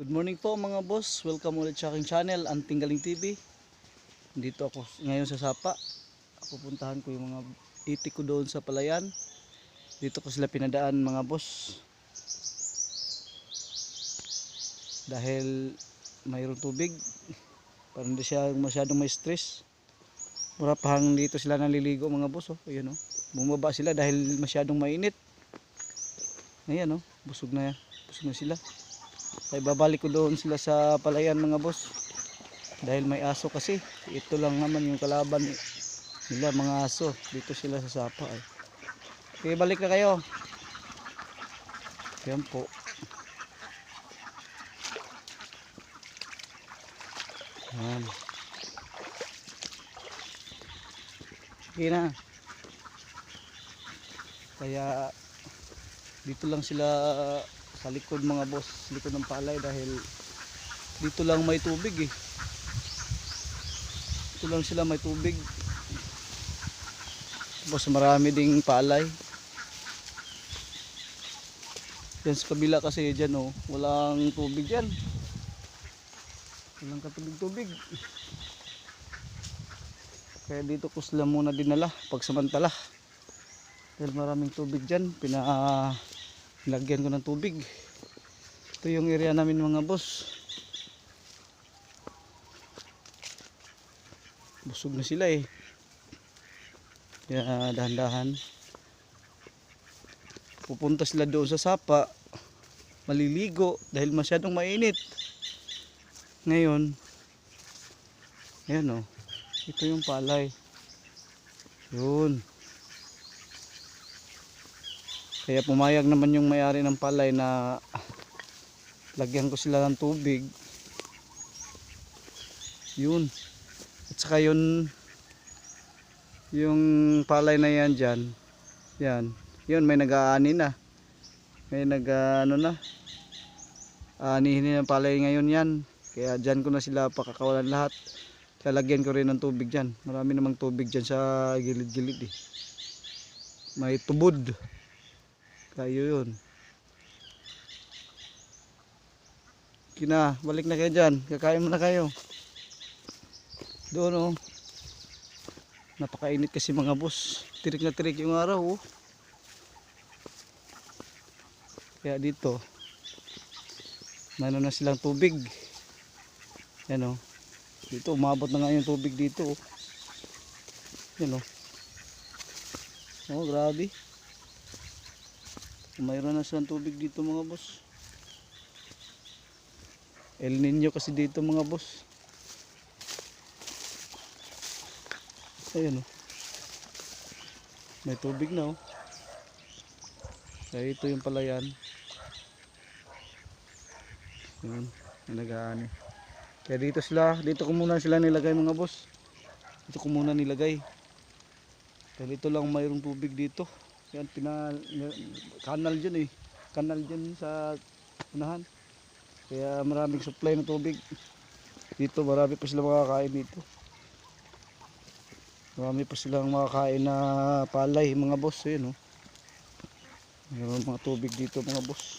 Good morning po mga boss. Welcome ulit sa aking channel, Anting Galing TV. Dito ako ngayon sa Sapa. Pupuntahan ko yung mga itik ko doon sa palayan. Dito ko sila pinadaan mga boss. Dahil mayroong tubig. Para hindi siya masyadong may stress. Mura hang dito sila naliligo mga boss. Oh. Ayan, oh. Bumaba sila dahil masyadong mainit. Ayan oh. Busog na, busog na sila. Ay babalik ko doon sila sa palayan mga boss. Dahil may aso kasi. Ito lang naman yung kalaban nila mga aso. Dito sila sa sapa ay. Okay, balik na kayo. Yan po. Yan. Sige na. Kaya dito lang sila sa likod mga boss likod ng palay dahil dito lang may tubig eh. Dito lang sila may tubig. Tapos marami ding palay. Yan sa kabila kasi dyan oh walang tubig yan walang katubig tubig kaya dito ko sila muna dinala pagsamantala. Dahil maraming tubig dyan pina Lagyan ko ng tubig. Ito yung area namin mga boss. Busog na sila eh. Kaya dahan-dahan. Pupunta sila doon sa sapa. Maliligo dahil masyadong mainit. Ngayon, ayan o. Ito yung palay. Yun. Kaya pumayag naman yung may-ari ng palay na lagyan ko sila ng tubig. Yun. At saka yun yung palay na yan dyan. Yan. Yun may nag-aani na. May nag ano na. Aanihin ng palay ngayon yan. Kaya dyan ko na sila pakakawalan lahat. Lalagyan ko rin ng tubig dyan. Marami namang tubig dyan sa gilid-gilid eh. May tubod. Kayo yun. Kina, balik na kayo dyan. Kakain muna kayo. Doon oh. Napakainit kasi mga boss. Tirik na tirik yung araw oh. Kaya dito. Mayroon na silang tubig. Yan oh. Dito umabot na nga yung tubig dito oh. Yan oh. Oh, grabe. Mayroon na silang tubig dito mga boss. El Nino kasi dito mga boss. Ayun oh. May tubig na oh. Kaya ito yung palayan. Yun, nag-aani. Kaya dito sila, dito ko muna sila nilagay mga boss. Dito ko muna nilagay. Dahil ito lang mayroong tubig dito. Yan, pina, kanal dyan eh. Kanal dyan sa unahan. Kaya maraming supply ng tubig. Dito marami pa sila makakain dito. Marami pa silang makakain na palay mga boss. Ayun, oh. Mayroon mga tubig dito mga boss.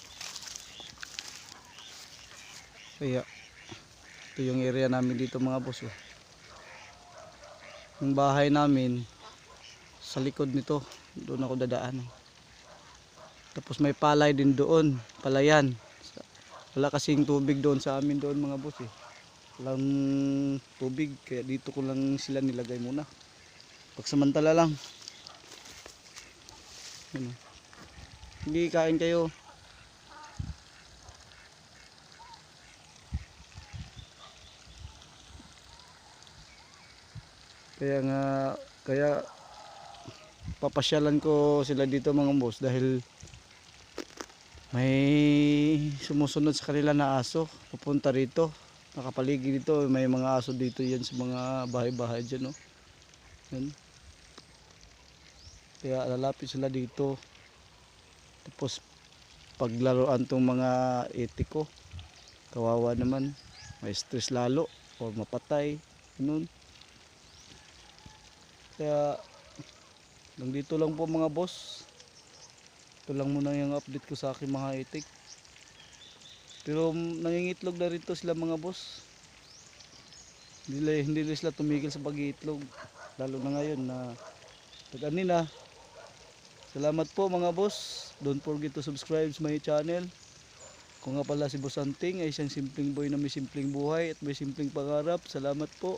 Kaya ito yung area namin dito mga boss. Oh. Yung bahay namin sa likod nito doon ako dadaan oh. tapos may palay din doon palayan. Wala kasing tubig doon sa amin doon mga boss eh. Walang tubig kaya dito ko lang sila nilagay muna. Pagsamantala lang. Yun, oh. hindi kain kayo. Kaya nga kaya papasyalan ko sila dito mga boss dahil may sumusunod sa kanila na aso. Pupunta rito. Nakapaligid dito. May mga aso dito yan sa mga bahay-bahay dyan no? yan. kaya lalapit sila dito. Tapos paglaruan tong mga etiko kawawa naman. May stress lalo o mapatay. Ganun. Kaya Hanggang dito lang po mga boss. Ito lang muna yung update ko sa aking mga itik. Pero nangingitlog na rin to sila mga boss. Hindi, la- hindi sila tumigil sa pag-iitlog. Lalo na ngayon na pag na. Salamat po mga boss. Don't forget to subscribe sa my channel. Kung nga pala si Boss Anting ay isang simpleng boy na may simpleng buhay at may simpleng pangarap. Salamat po.